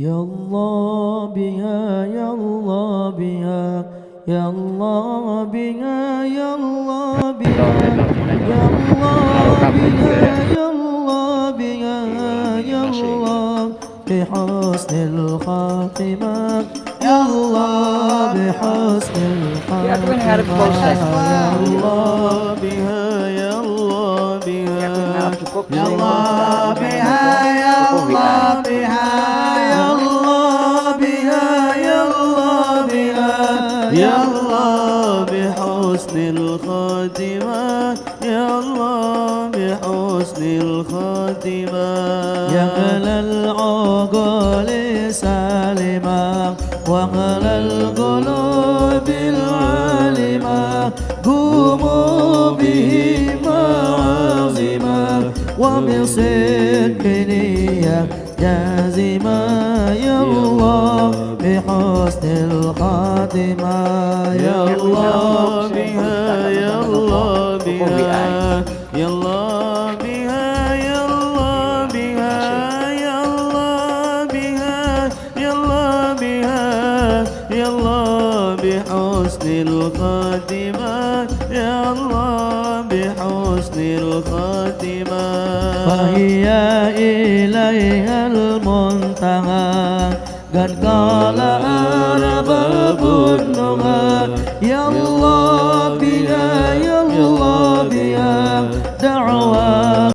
يا الله بها يا الله بها يا الله بها يا الله بها يا الله بها يا الله بها يا الله بحسن الخاتمة يا الله بحسن الخاتمة. يا الله بها يا الله بها يا. الله بها يا الله بها يا الله بحسن الخاتمة يا الله بحسن الخاتمة يا أهل العقول سالمة. وأهل القلوب العالمة. قوموا به معازمة وبصدق نية جازمة. يا الله بحسن الخاتمة يا الله بها يا الله بها يا الله بها يا الله بها يا الله بها يا الله بها يا الله بحسن الخاتمة يا الله بحسن الخاتمة فهي إليها المنتهى قد قال أرباب النهى يا الله بها يا الله